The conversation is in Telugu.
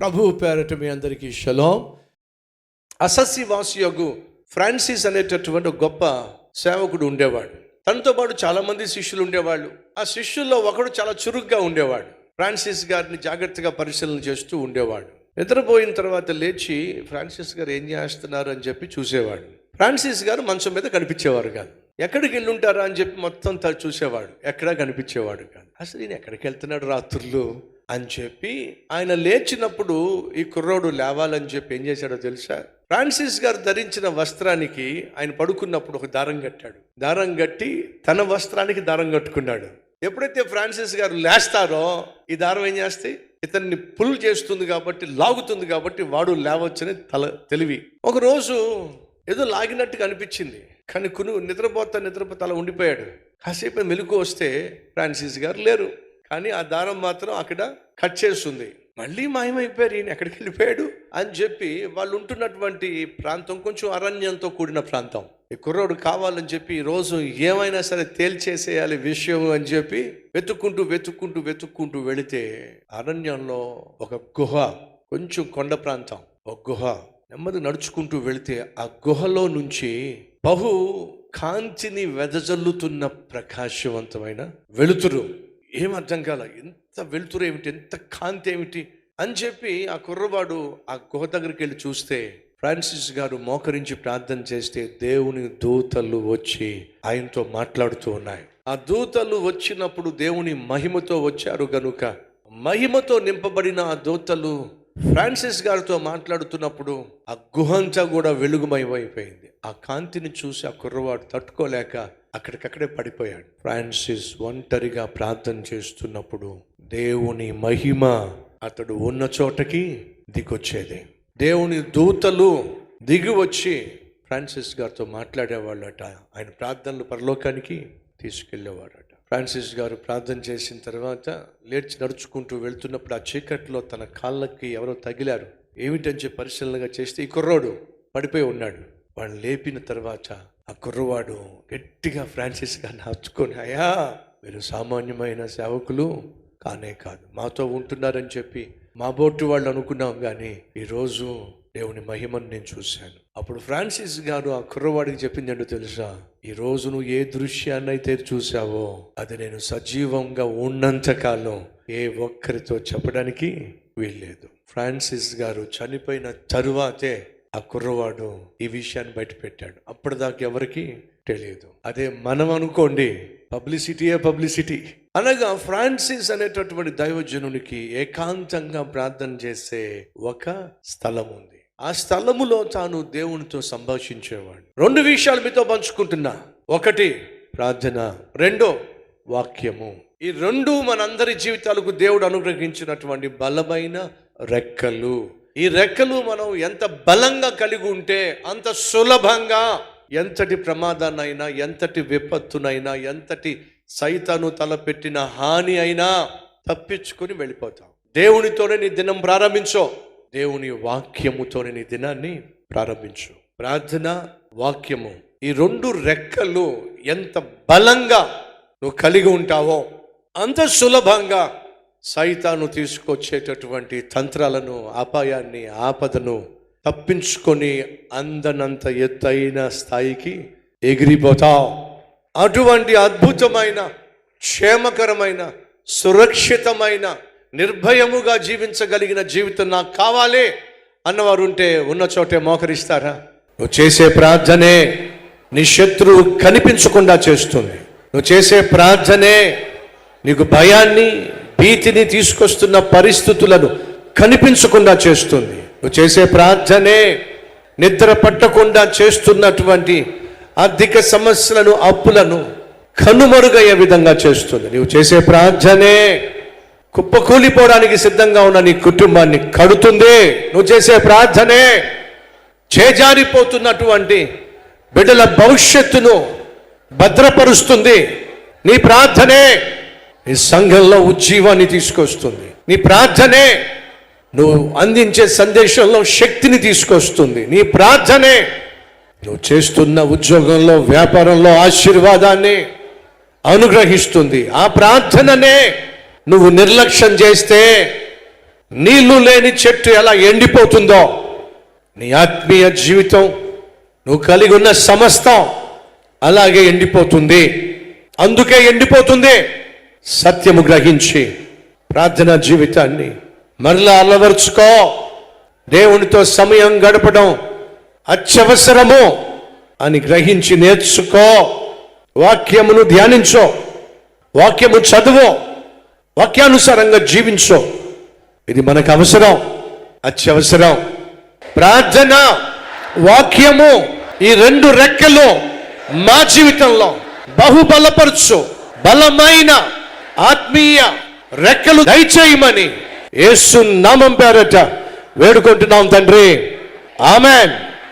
ప్రభు పేరట మీ అందరికీ షలోం. అసస్సి వాసియగు ఫ్రాన్సిస్ అనేటటువంటి గొప్ప సేవకుడు ఉండేవాడు. తనతో పాటు చాలామంది శిష్యులు ఉండేవాళ్ళు. ఆ శిష్యుల్లో ఒకడు చాలా చురుగ్గా ఉండేవాడు. ఫ్రాన్సిస్ గారిని జాగ్రత్తగా పరిశీలన చేస్తూ ఉండేవాడు. నిద్రపోయిన తర్వాత లేచి ఫ్రాన్సిస్ గారు ఏం చేస్తున్నారు అని చెప్పి చూసేవాడు. ఫ్రాన్సిస్ గారు మంచం మీద కనిపించేవారు కాదు. ఎక్కడికి వెళ్ళి ఉంటారా అని చెప్పి మొత్తం త- చూసేవాడు. ఎక్కడా కనిపించేవాడు కాదు. అసలు ఈయన ఎక్కడికి వెళ్తున్నాడు రాత్రులు? అని చెప్పి ఆయన లేచినప్పుడు ఈ కుర్రోడు లేవాలని చెప్పి ఏం చేశాడో తెలుసా? ఫ్రాన్సిస్ గారు ధరించిన వస్త్రానికి ఆయన పడుకున్నప్పుడు ఒక దారం కట్టాడు. దారం కట్టి తన వస్త్రానికి దారం కట్టుకున్నాడు. ఎప్పుడైతే ఫ్రాన్సిస్ గారు లేస్తారో ఈ దారం ఏం చేస్తే ఇతన్ని పుల్ చేస్తుంది కాబట్టి లాగుతుంది కాబట్టి వాడు లేవచ్చని తల తెలివి. ఒకరోజు ఏదో లాగినట్టుగా అనిపించింది. కానీ కొను నిద్రపోతా నిద్రపోతా అలా ఉండిపోయాడు. కాసేపు మెలకు వస్తే ఫ్రాన్సిస్ గారు లేరు. కానీ ఆ దారం మాత్రం అక్కడ కట్ చేస్తుంది. మళ్ళీ మాయమైపోయారు ఈయన ఎక్కడికి వెళ్ళిపోయాడు? అని చెప్పి వాళ్ళు ఉంటున్నటువంటి ప్రాంతం కొంచెం అరణ్యంతో కూడిన ప్రాంతం. ఈ కుర్రోడు కావాలని చెప్పి రోజు ఏమైనా సరే తేల్చేసేయాలి విషయం అని చెప్పి వెతుక్కుంటూ వెతుక్కుంటూ వెతుక్కుంటూ వెళితే అరణ్యంలో ఒక గుహ కొంచెం కొండ ప్రాంతం. ఒక గుహ. నెమ్మది నడుచుకుంటూ వెళితే ఆ గుహలో నుంచి బహు కాంతిని వెదజల్లుతున్న ప్రకాశవంతమైన వెలుతురు. ఏం అర్థం కాల? ఎంత వెలుతురు ఏమిటి? ఎంత కాంతి ఏమిటి? అని చెప్పి ఆ కుర్రవాడు ఆ గుహ దగ్గరికి వెళ్ళి చూస్తే ఫ్రాన్సిస్ గారు మోకరించి ప్రార్థన చేస్తే దేవుని దూతలు వచ్చి ఆయనతో మాట్లాడుతూ ఉన్నాయి. ఆ దూతలు వచ్చినప్పుడు దేవుని మహిమతో వచ్చారు గనుక మహిమతో నింపబడిన ఆ దూతలు ఫ్రాన్సిస్ గారితో మాట్లాడుతున్నప్పుడు ఆ గుహంతా కూడా వెలుగుమయమైపోయింది. ఆ కాంతిని చూసి ఆ కుర్రవాడు తట్టుకోలేక అక్కడికక్కడే పడిపోయాడు. ఫ్రాన్సిస్ ఒంటరిగా ప్రార్థన చేస్తున్నప్పుడు దేవుని మహిమ అతడు ఉన్న చోటకి దిగొచ్చేది. దేవుని దూతలు దిగి వచ్చి ఫ్రాన్సిస్ గారితో మాట్లాడేవాళ్ళట. ఆయన ప్రార్థనలు పరలోకానికి తీసుకెళ్ళేవాడట ఫ్రాన్సిస్ గారు ప్రార్థన చేసిన తర్వాత లేచి నడుచుకుంటూ వెళ్తున్నప్పుడు ఆ చీకట్లో తన కాళ్ళకి ఎవరో తగిలారు. ఏమిటని చెప్పి పరిశీలనగా చేస్తే ఈ కుర్రోడు పడిపోయి ఉన్నాడు. వాళ్ళు లేపిన తర్వాత ఆ కుర్రవాడు గట్టిగా ఫ్రాన్సిస్ గారిని హత్తుకొని అయ్యా మీరు సామాన్యమైన సేవకులు కానే కాదు. మాతో ఉంటున్నారని చెప్పి మా బోటు వాళ్ళు అనుకున్నాం కానీ ఈరోజు దేవుని మహిమను నేను చూశాను. అప్పుడు ఫ్రాన్సిస్ గారు ఆ కుర్రవాడికి చెప్పింది తెలుసా? ఈ రోజు నువ్వు ఏ దృశ్యాన్ని అయితే చూసావో అది నేను సజీవంగా ఉన్నంత కాలం ఏ ఒక్కరితో చెప్పడానికి వీల్లేదు. ఫ్రాన్సిస్ గారు చనిపోయిన తరువాతే ఆ కుర్రవాడు ఈ విషయాన్ని బయట పెట్టాడు అప్పటిదాకా ఎవరికి తెలియదు. అదే మనం అనుకోండి పబ్లిసిటీయే పబ్లిసిటీ. అనగా ఫ్రాన్సిస్ అనేటటువంటి దైవజనునికి ఏకాంతంగా ప్రార్థన చేసే ఒక స్థలం ఉంది. ఆ స్థలములో తాను దేవునితో సంభాషించేవాడు రెండు విషయాలు మీతో పంచుకుంటున్నా. ఒకటి ప్రార్థన. రెండో వాక్యము. ఈ రెండు మనందరి జీవితాలకు దేవుడు అనుగ్రహించినటువంటి బలమైన రెక్కలు. ఈ రెక్కలు మనం ఎంత బలంగా కలిగి ఉంటే అంత సులభంగా ఎంతటి ప్రమాదాన్నైనా ఎంతటి విపత్తునైనా ఎంతటి సైతాను తలపెట్టిన హాని అయినా తప్పించుకొని వెళ్ళిపోతాం. దేవునితోనే నీ దినం ప్రారంభించో. దేవుని వాక్యముతోనే నీ దినాన్ని ప్రారంభించు. ప్రార్థన వాక్యము. ఈ రెండు రెక్కలు ఎంత బలంగా నువ్వు కలిగి ఉంటావో అంత సులభంగా సైతాను తీసుకొచ్చేటటువంటి తంత్రాలను అపాయాన్ని ఆపదను తప్పించుకొని అందనంత ఎత్తైన స్థాయికి ఎగిరిపోతావు. అటువంటి అద్భుతమైన క్షేమకరమైన సురక్షితమైన నిర్భయముగా జీవించగలిగిన జీవితం నాకు కావాలి అన్నవారు ఉంటే ఉన్న చోటే మోకరిస్తారా? నువ్వు చేసే ప్రార్థనే నీ శత్రువు కనిపించకుండా చేస్తుంది. నువ్వు చేసే ప్రార్థనే నీకు భయాన్ని భీతిని తీసుకొస్తున్న పరిస్థితులను కనిపించకుండా చేస్తుంది. నువ్వు చేసే ప్రార్థనే నిద్ర పట్టకుండా చేస్తున్నటువంటి ఆర్థిక సమస్యలను అప్పులను కనుమరుగయ్యే విధంగా చేస్తుంది. నువ్వు చేసే ప్రార్థనే కుప్పకూలిపోవడానికి సిద్ధంగా ఉన్న నీ కుటుంబాన్ని కడుతుంది. నువ్వు చేసే ప్రార్థనే చేజారిపోతున్నటువంటి బిడ్డల భవిష్యత్తును భద్రపరుస్తుంది. నీ ప్రార్థనే నీ సంఘంలో ఉజ్జీవాన్ని తీసుకొస్తుంది. నీ ప్రార్థనే నువ్వు అందించే సందేశంలో శక్తిని తీసుకొస్తుంది. నీ ప్రార్థనే నువ్వు చేస్తున్న ఉద్యోగంలో వ్యాపారంలో ఆశీర్వాదాన్ని అనుగ్రహిస్తుంది. ఆ ప్రార్థననే నువ్వు నిర్లక్ష్యం చేస్తే నీళ్ళు లేని చెట్టు ఎలా ఎండిపోతుందో? నీ ఆత్మీయ జీవితం నువ్వు కలిగి ఉన్న సమస్తం అలాగే ఎండిపోతుంది. అందుకే ఎండిపోతుంది. సత్యము గ్రహించి ప్రార్థనా జీవితాన్ని మరలా అలవరుచుకో. దేవునితో సమయం గడపడం అత్యవసరము అని గ్రహించి నేర్చుకో. వాక్యమును ధ్యానించో. వాక్యము చదువు. వాక్యానుసారంగా జీవించో. ఇది మనకు అవసరం. అత్యవసరం. ప్రార్థన వాక్యము ఈ రెండు రెక్కలు మా జీవితంలో బహుబలపరచు. బలమైన ఆత్మీయ రెక్కలు దయచేయమని యేసు నామం పేరట వేడుకుంటున్నాం తండ్రి. ఆమెన్.